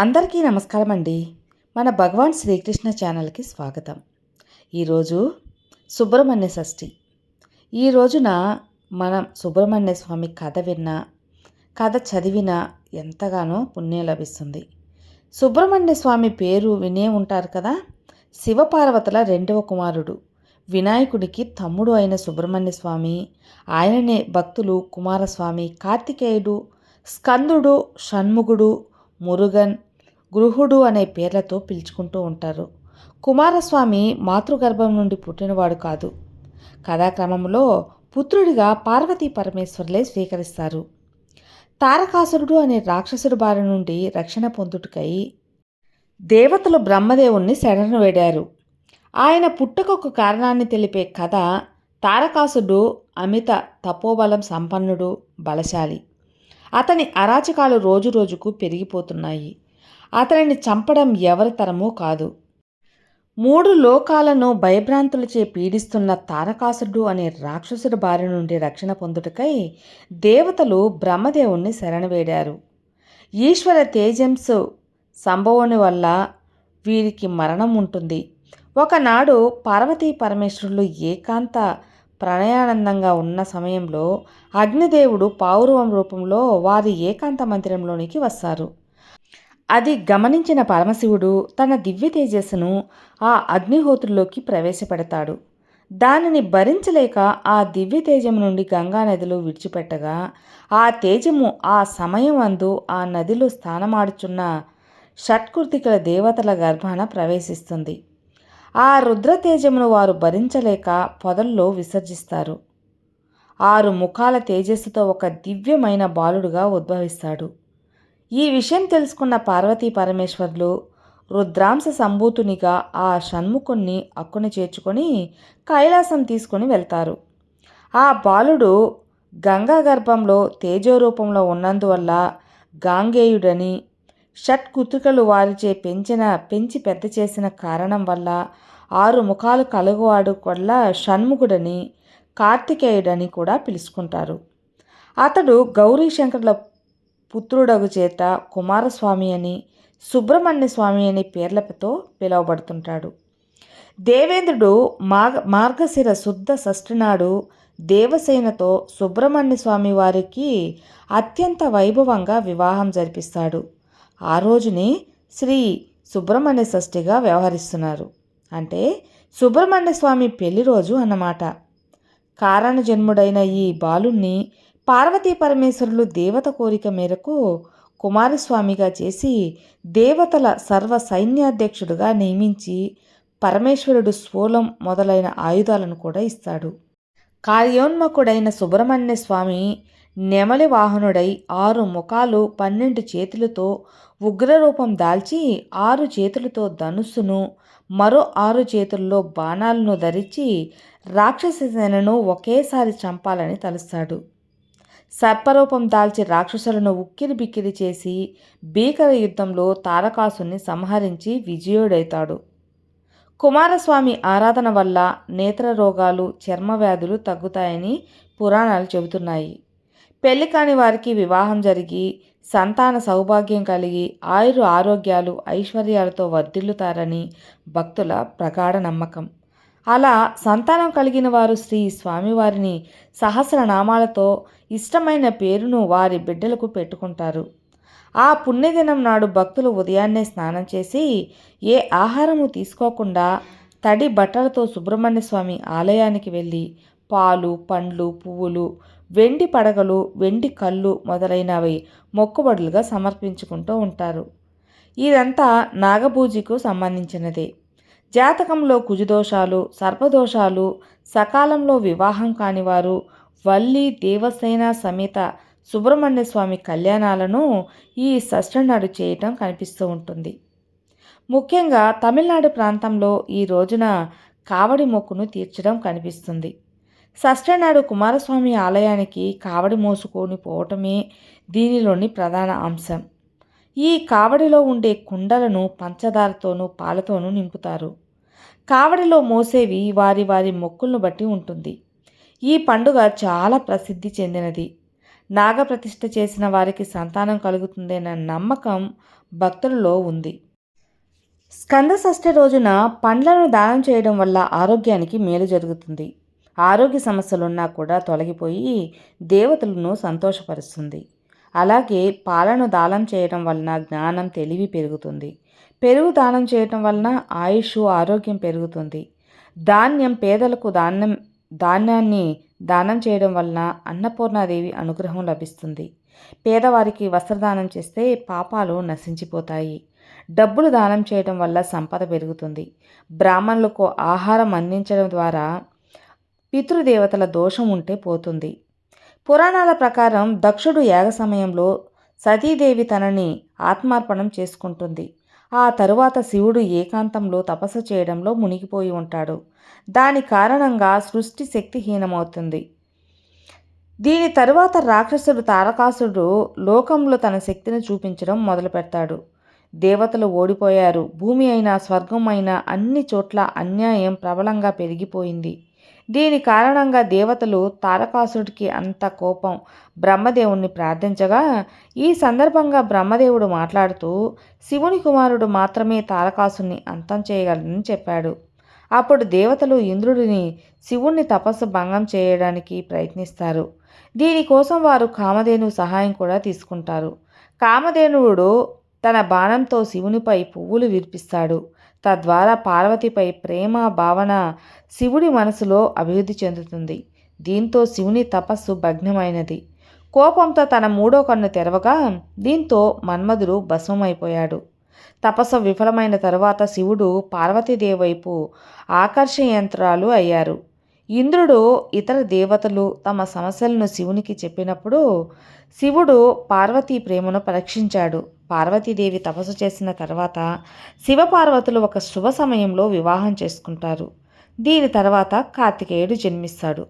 అందరికీ నమస్కారం అండి మన భగవాన్ శ్రీకృష్ణ ఛానల్కి స్వాగతం. ఈరోజు సుబ్రహ్మణ్య షష్ఠి. ఈ రోజున మనం సుబ్రహ్మణ్య స్వామి కథ విన్నా కథ చదివినా ఎంతగానో పుణ్యం లభిస్తుంది. సుబ్రహ్మణ్య స్వామి పేరు వినే ఉంటారు కదా? శివపార్వతుల రెండవ కుమారుడు. వినాయకుడికి తమ్ముడు అయిన సుబ్రహ్మణ్య స్వామి ఆయననే భక్తులు కుమారస్వామి కార్తికేయుడు స్కందుడు షణ్ముగుడు మురుగన్ గృహుడు అనే పేర్లతో పిలుచుకుంటూ ఉంటారు. కుమారస్వామి మాతృగర్భం నుండి పుట్టినవాడు కాదు. కథాక్రమంలో పుత్రుడిగా పార్వతీ పరమేశ్వరులే స్వీకరిస్తారు. తారకాసురుడు అనే రాక్షసుడి బారి నుండి రక్షణ పొందుటకై దేవతలు బ్రహ్మదేవుణ్ణి శరణు వేడారు. ఆయన పుట్టుకొక కారణాన్ని తెలిపే కథ తారకాసుడు అమిత తపోబలం సంపన్నుడు బలశాలి. అతని అరాచకాలు రోజురోజుకు పెరిగిపోతున్నాయి. అతనిని చంపడం ఎవరి తరమూ కాదు. మూడు లోకాలను భయభ్రాంతులచే పీడిస్తున్న తారకాసుడు అనే రాక్షసుడి బారి నుండి రక్షణ పొందుటకై దేవతలు బ్రహ్మదేవుణ్ణి శరణవేడారు ఈశ్వర తేజంసు సంభవుని వల్ల వీరికి మరణం ఉంటుంది. ఒకనాడు పార్వతీ పరమేశ్వరులు ఏకాంత ప్రణయానందంగా ఉన్న సమయంలో అగ్నిదేవుడు పావురవం రూపంలో వారి ఏకాంత మందిరంలోనికి వస్తారు. అది గమనించిన పరమశివుడు తన దివ్య తేజస్సును ఆ అగ్నిహోత్రులోకి ప్రవేశపెడతాడు. దానిని భరించలేక ఆ దివ్య తేజం నుండి గంగా నదిలో విడిచిపెట్టగా ఆ తేజము ఆ సమయం అందు ఆ నదిలో స్థానమాడుచున్న షట్కృతికల దేవతల గర్భాన ప్రవేశిస్తుంది. ఆ రుద్రతేజమును వారు భరించలేక పొదల్లో విసర్జిస్తారు. ఆరు ముఖాల తేజస్సుతో ఒక దివ్యమైన బాలుడుగా ఉద్భవిస్తాడు. ఈ విషయం తెలుసుకున్న పార్వతీ పరమేశ్వర్లు రుద్రాంశ సంభూతునిగా ఆ షణ్ముఖుణ్ణి అక్కుని చేర్చుకొని కైలాసం తీసుకుని వెళ్తారు. ఆ బాలుడు గంగా గర్భంలో తేజోరూపంలో ఉన్నందువల్ల గాంగేయుడని షట్ కుతుకలు వారిచే పెంచిన పెంచి పెద్ద చేసిన కారణం వల్ల ఆరు ముఖాలు కలుగువాడు వల్ల షణ్ముఖుడని కార్తికేయుడని కూడా పిలుచుకుంటారు. అతడు గౌరీశంకరుల పుత్రుడగు చేత కుమారస్వామి అని సుబ్రహ్మణ్య స్వామి అని పేర్లతో పిలువబడుతుంటాడు. దేవేంద్రుడు మాఘ మార్గశిర శుద్ధ షష్ఠినాడు దేవసేనతో సుబ్రహ్మణ్య స్వామి వారికి అత్యంత వైభవంగా వివాహం జరిపిస్తాడు. ఆ రోజుని శ్రీ సుబ్రహ్మణ్య షష్ఠిగా వ్యవహరిస్తున్నారు. అంటే సుబ్రహ్మణ్య స్వామి పెళ్ళి రోజు అన్నమాట. కారణ జన్ముడైన ఈ బాలుణ్ణి పార్వతీ పరమేశ్వరులు దేవత కోరిక మేరకు కుమారస్వామిగా చేసి దేవతల సర్వ సైన్యాధ్యక్షుడుగా నియమించి పరమేశ్వరుడు స్థూలం మొదలైన ఆయుధాలను కూడా ఇస్తాడు. కార్యోన్మకుడైన సుబ్రహ్మణ్య స్వామి నెమలి వాహనుడై ఆరు ముఖాలు పన్నెండు చేతులతో ఉగ్రరూపం దాల్చి ఆరు చేతులతో ధనుస్సును మరో ఆరు చేతుల్లో బాణాలను ధరించి రాక్షస సేనను ఒకేసారి చంపాలని తలుస్తాడు. సర్పరూపం దాల్చి రాక్షసులను ఉక్కిరి బిక్కిరి చేసి భీకర యుద్ధంలో తారకాసుని సంహరించి విజయుడైతాడు. కుమారస్వామి ఆరాధన వల్ల నేత్ర రోగాలు చర్మ వ్యాధులు తగ్గుతాయని పురాణాలు చెబుతున్నాయి. పెళ్ళి కాని వారికి వివాహం జరిగి సంతాన సౌభాగ్యం కలిగి ఆయురు ఆరోగ్యాలు ఐశ్వర్యాలతో వర్ధిల్లుతారని భక్తుల ప్రగాఢ నమ్మకం. అలా సంతానం కలిగిన వారు శ్రీ స్వామివారిని సహస్రనామాలతో ఇష్టమైన పేరును వారి బిడ్డలకు పెట్టుకుంటారు. ఆ పుణ్యదినం నాడు భక్తులు ఉదయాన్నే స్నానం చేసి ఏ ఆహారము తీసుకోకుండా తడి బట్టలతో సుబ్రహ్మణ్య స్వామి ఆలయానికి వెళ్ళి పాలు పండ్లు పువ్వులు వెండి పడగలు వెండి కళ్ళు మొదలైనవి మొక్కుబడులుగా సమర్పించుకుంటూ ఉంటారు. ఇదంతా నాగపూజకు సంబంధించినదే. జాతకంలో కుజుదోషాలు సర్పదోషాలు సకాలంలో వివాహం కానివారు వల్లి దేవసేన సమేత సుబ్రహ్మణ్య స్వామి కళ్యాణాలను ఈ షష్ఠనాడు చేయటం కనిపిస్తూ ఉంటుంది. ముఖ్యంగా తమిళనాడు ప్రాంతంలో ఈ రోజున కావడి మొక్కును తీర్చడం కనిపిస్తుంది. షష్ఠనాడు కుమారస్వామి ఆలయానికి కావడి మోసుకొని పోవటమే దీనిలోని ప్రధాన అంశం. ఈ కావడిలో ఉండే కుండలను పంచదారతోనూ పాలతోనూ నింపుతారు. కావడిలో మోసేవి వారి వారి మొక్కులను బట్టి ఉంటుంది. ఈ పండుగ చాలా ప్రసిద్ధి చెందినది. నాగప్రతిష్ఠ చేసిన వారికి సంతానం కలుగుతుందనే నమ్మకం భక్తులలో ఉంది. స్కంద షష్ఠి రోజున పండ్లను దానం చేయడం వల్ల ఆరోగ్యానికి మేలు జరుగుతుంది. ఆరోగ్య సమస్యలున్నా కూడా తొలగిపోయి దేవతలను సంతోషపరుస్తుంది. అలాగే పాలను దానం చేయడం వలన జ్ఞానం తెలివి పెరుగుతుంది. పెరుగు దానం చేయటం వలన ఆయుష్ ఆరోగ్యం పెరుగుతుంది. ధాన్యం పేదలకు దానం ధాన్యాన్ని దానం చేయడం వలన అన్నపూర్ణాదేవి అనుగ్రహం లభిస్తుంది. పేదవారికి వస్త్రదానం చేస్తే పాపాలు నశించిపోతాయి. డబ్బులు దానం చేయడం వల్ల సంపద పెరుగుతుంది. బ్రాహ్మణులకు ఆహారం అందించడం ద్వారా పితృదేవతల దోషం ఉంటే పోతుంది. పురాణాల ప్రకారం దక్షుడు యాగ సమయంలో సతీదేవి తనని ఆత్మార్పణం చేసుకుంటుంది. ఆ తరువాత శివుడు ఏకాంతంలో తపస్సు చేయడంలో మునిగిపోయి ఉంటాడు. దాని కారణంగా సృష్టి శక్తిహీనమవుతుంది. దీని తరువాత రాక్షసుడు తారకాసుడు లోకంలో తన శక్తిని చూపించడం మొదలు పెడతాడు దేవతలు ఓడిపోయారు. భూమి అయినా స్వర్గం అయినా అన్ని చోట్ల అన్యాయం ప్రబలంగా పెరిగిపోయింది. దీని కారణంగా దేవతలు తారకాసుడికి అంత కోపం. బ్రహ్మదేవుణ్ణి ప్రార్థించగా ఈ సందర్భంగా బ్రహ్మదేవుడు మాట్లాడుతూ శివుని కుమారుడు మాత్రమే తారకాసుని అంతం చేయగలడని చెప్పాడు. అప్పుడు దేవతలు ఇంద్రుడిని శివుణ్ణి తపస్సు భంగం చేయడానికి ప్రయత్నిస్తారు. దీనికోసం వారు కామధేను సహాయం కూడా తీసుకుంటారు. కామధేనువుడు తన బాణంతో శివునిపై పువ్వులు విరిపిస్తాడు. తద్వారా పార్వతిపై ప్రేమ భావన శివుడి మనసులో అభివృద్ధి చెందుతుంది. దీంతో శివుని తపస్సు భగ్నమైనది. కోపంతో తన మూడో కన్ను తెరవగా దీంతో మన్మధుడు భస్మమైపోయాడు. తపస్సు విఫలమైన తరువాత శివుడు పార్వతీదేవి వైపు ఆకర్షయంత్రాలు అయ్యారు. ఇంద్రుడు ఇతర దేవతలు తమ సమస్యలను శివునికి చెప్పినప్పుడు శివుడు పార్వతీ ప్రేమను పరీక్షించాడు. పార్వతీదేవి తపస్సు చేసిన తర్వాత శివపార్వతులు ఒక శుభ సమయంలో వివాహం చేసుకుంటారు. దీని తర్వాత కార్తికేయుడు జన్మిస్తాడు.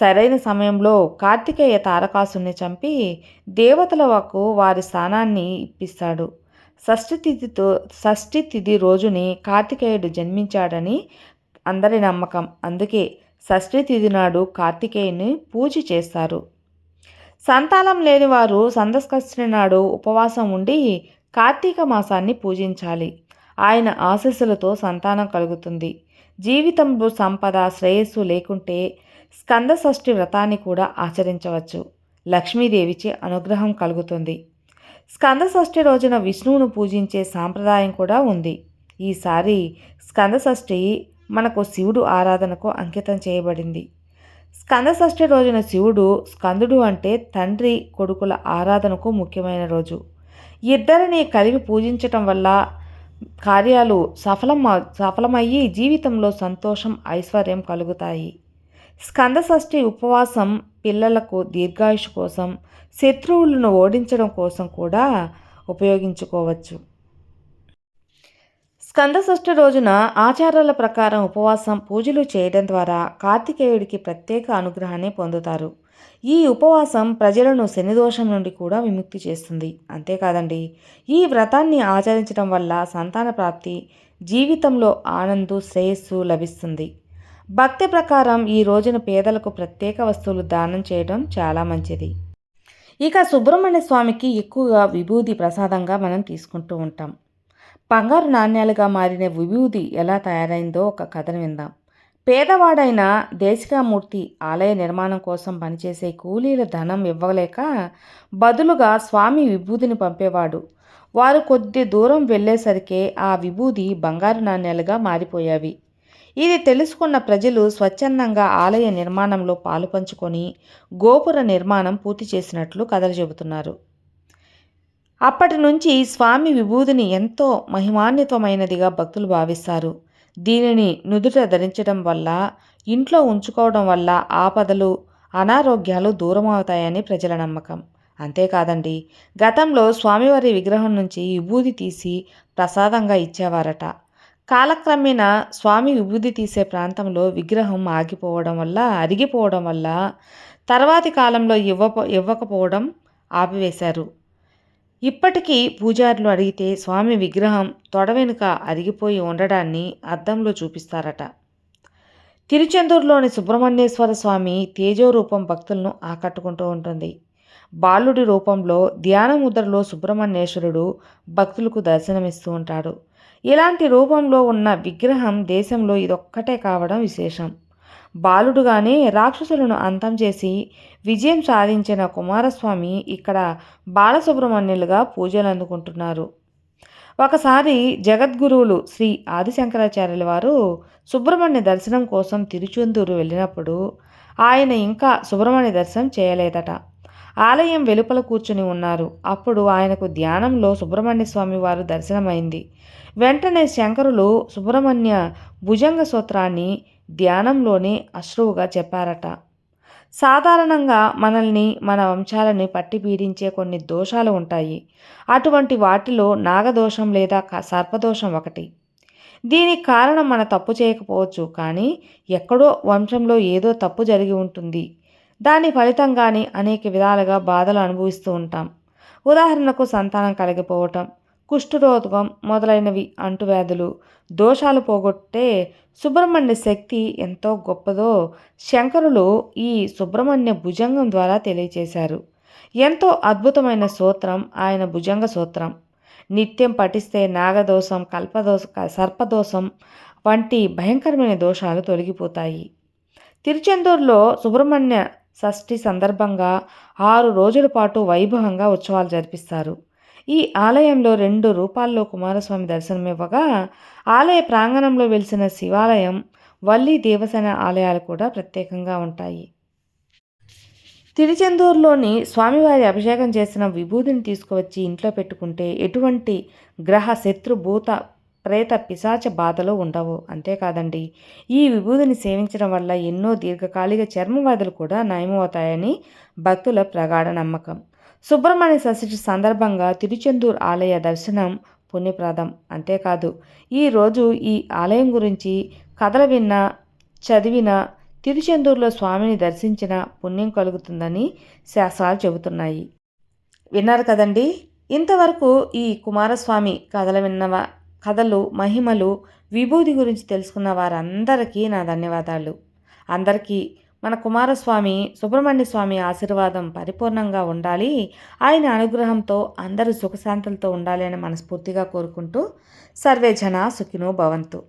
సరైన సమయంలో కార్తికేయ తారకాసుని చంపి దేవతలకు వారి స్థానాన్ని ఇప్పిస్తాడు. షష్ఠి తిథితో షష్ఠి తిథి రోజుని కార్తికేయుడు జన్మించాడని అందరి నమ్మకం. అందుకే షష్ఠి తిథి నాడు కార్తికేయుని పూజ చేస్తారు. సంతానం లేని వారు సందస్కష్టి నాడు ఉపవాసం ఉండి కార్తీక మాసాన్ని పూజించాలి. ఆయన ఆశస్సులతో సంతానం కలుగుతుంది. జీవితంలో సంపద శ్రేయస్సు లేకుంటే స్కంద షష్ఠి వ్రతాన్ని కూడా ఆచరించవచ్చు. లక్ష్మీదేవిచే అనుగ్రహం కలుగుతుంది. స్కంద షష్ఠి రోజున విష్ణువును పూజించే సాంప్రదాయం కూడా ఉంది. ఈసారి స్కంద షష్ఠి మనకు శివుడు ఆరాధనకు అంకితం చేయబడింది. స్కంద షష్ఠి రోజున శివుడు స్కందుడు అంటే తండ్రి కొడుకుల ఆరాధనకు ముఖ్యమైన రోజు. ఇద్దరిని కలిపి పూజించటం వల్ల కార్యాలు సఫలం సఫలమయ్యి జీవితంలో సంతోషం ఐశ్వర్యం కలుగుతాయి. స్కంద షష్ఠి ఉపవాసం పిల్లలకు దీర్ఘాయుష్ కోసం శత్రువులను ఓడించడం కోసం కూడా ఉపయోగించుకోవచ్చు. స్కంద షష్ఠి రోజున ఆచారాల ప్రకారం ఉపవాసం పూజలు చేయడం ద్వారా కార్తికేయుడికి ప్రత్యేక అనుగ్రహాన్ని పొందుతారు. ఈ ఉపవాసం ప్రజలను శనిదోషం నుండి కూడా విముక్తి చేస్తుంది. అంతేకాదండి ఈ వ్రతాన్ని ఆచరించడం వల్ల సంతాన ప్రాప్తి జీవితంలో ఆనందు శ్రేయస్సు లభిస్తుంది. భక్తి ప్రకారం ఈ రోజున పేదలకు ప్రత్యేక వస్తువులు దానం చేయడం చాలా మంచిది. ఇక సుబ్రహ్మణ్య స్వామికి ఎక్కువగా విభూది ప్రసాదంగా మనం తీసుకుంటూ ఉంటాం. బంగారు నాణ్యాలుగా మారిన విభూది ఎలా తయారైందో ఒక కథను విందాం. పేదవాడైన దేశికామూర్తి ఆలయ నిర్మాణం కోసం పనిచేసే కూలీల ధనం ఇవ్వలేక బదులుగా స్వామి విభూతిని పంపేవాడు. వారు కొద్ది దూరం వెళ్ళేసరికే ఆ విభూది బంగారు నాణ్యాలుగా మారిపోయావి. ఇది తెలుసుకున్న ప్రజలు స్వచ్ఛందంగా ఆలయ నిర్మాణంలో పాలు పంచుకొని గోపుర నిర్మాణం పూర్తి చేసినట్లు కథలు చెబుతున్నారు. అప్పటి నుంచి స్వామి విభూతిని ఎంతో మహిమాన్వితమైనదిగా భక్తులు భావిస్తారు. దీనిని నుదుట ధరించడం వల్ల ఇంట్లో ఉంచుకోవడం వల్ల ఆపదలు అనారోగ్యాలు దూరం అవుతాయని ప్రజల నమ్మకం. అంతేకాదండి గతంలో స్వామివారి విగ్రహం నుంచి విభూది తీసి ప్రసాదంగా ఇచ్చేవారట. కాలక్రమేణా స్వామి విభూది తీసే ప్రాంతంలో విగ్రహం ఆగిపోవడం వల్ల అరిగిపోవడం వల్ల తర్వాతి కాలంలో ఇవ్వ ఇవ్వకపోవడం ఆపివేశారు. ఇప్పటికీ పూజారులు అడిగితే స్వామి విగ్రహం తొడ వెనుక అరిగిపోయి ఉండడాన్ని అద్దంలో చూపిస్తారట. తిరుచెందూరులోని సుబ్రహ్మణ్యేశ్వర స్వామి తేజోరూపం భక్తులను ఆకట్టుకుంటూ ఉంటుంది. బాలుడి రూపంలో ధ్యాన ముద్రలో సుబ్రహ్మణ్యేశ్వరుడు భక్తులకు దర్శనమిస్తూ ఉంటాడు. ఇలాంటి రూపంలో ఉన్న విగ్రహం దేశంలో ఇదొక్కటే కావడం విశేషం. బాలుడుగానే రాక్షసులను అంతం చేసి విజయం సాధించిన కుమారస్వామి ఇక్కడ బాలసుబ్రహ్మణ్యులుగా పూజలు అందుకుంటున్నారు ఒకసారి జగద్గురువులు శ్రీ ఆదిశంకరాచార్యుల వారు సుబ్రహ్మణ్య దర్శనం కోసం తిరుచెందూరు వెళ్ళినప్పుడు ఆయన ఇంకా సుబ్రహ్మణ్య దర్శనం చేయలేదట. ఆలయం వెలుపల కూర్చుని ఉన్నారు. అప్పుడు ఆయనకు ధ్యానంలో సుబ్రహ్మణ్య స్వామి వారు దర్శనమైంది. వెంటనే శంకరులు సుబ్రహ్మణ్య భుజంగ సూత్రాన్ని ధ్యానంలోనే అశ్రువుగా చెప్పారట. సాధారణంగా మనల్ని మన వంశాలని పట్టి పీడించే కొన్ని దోషాలు ఉంటాయి. అటువంటి వాటిలో నాగదోషం లేదా సర్పదోషం ఒకటి. దీనికి కారణం మన తప్పు చేయకపోవచ్చు కానీ ఎక్కడో వంశంలో ఏదో తప్పు జరిగి ఉంటుంది. దాని ఫలితంగానే అనేక విధాలుగా బాధలు అనుభవిస్తూ ఉంటాం. ఉదాహరణకు సంతానం కలిగిపోవటం కుష్ఠరోగం మొదలైనవి అంటువ్యాధులు దోషాలు పోగొట్టే సుబ్రహ్మణ్య శక్తి ఎంతో గొప్పదో శంకరులు ఈ సుబ్రహ్మణ్య భుజంగం ద్వారా తెలియచేశారు. ఎంతో అద్భుతమైన సూత్రం ఆయన భుజంగ సూత్రం. నిత్యం పఠిస్తే నాగదోషం కల్పదోష సర్పదోషం వంటి భయంకరమైన దోషాలు తొలగిపోతాయి. తిరుచెందూరులో సుబ్రహ్మణ్య షష్ఠి సందర్భంగా ఆరు రోజుల పాటు వైభవంగా ఉత్సవాలు జరిపిస్తారు. ఈ ఆలయంలో రెండు రూపాల్లో కుమారస్వామి దర్శనమివ్వగా ఆలయ ప్రాంగణంలో వెలిసిన శివాలయం వల్లి దేవసేన ఆలయాలు కూడా ప్రత్యేకంగా ఉంటాయి. తిరుచెందూరులోని స్వామివారి అభిషేకం చేసిన విభూతిని తీసుకువచ్చి ఇంట్లో పెట్టుకుంటే ఎటువంటి గ్రహ శత్రు భూత ప్రేత పిశాచ బాధలు ఉండవు. అంతేకాదండి ఈ విభూతిని సేవించడం వల్ల ఎన్నో దీర్ఘకాలిక చర్మవ్యాధులు కూడా నయమవుతాయని భక్తుల ప్రగాఢ నమ్మకం. సుబ్రహ్మణ్య షష్ఠి సందర్భంగా తిరుచెందూర్ ఆలయ దర్శనం పుణ్యప్రదం. అంతేకాదు ఈరోజు ఈ ఆలయం గురించి కథలు విన్న చదివిన తిరుచెందూరులో స్వామిని దర్శించిన పుణ్యం కలుగుతుందని శాస్త్రాలు చెబుతున్నాయి. విన్నారు కదండి? ఇంతవరకు ఈ కుమారస్వామి కథలు విన్నవ కథలు మహిమలు విభూతి గురించి తెలుసుకున్న వారందరికీ నా ధన్యవాదాలు. అందరికీ మన కుమారస్వామి సుబ్రహ్మణ్య స్వామి ఆశీర్వాదం పరిపూర్ణంగా ఉండాలి. ఆయన అనుగ్రహంతో అందరూ సుఖశాంతులతో ఉండాలి అని మనస్ఫూర్తిగా కోరుకుంటూ సర్వే జన సుఖినో భవంతు.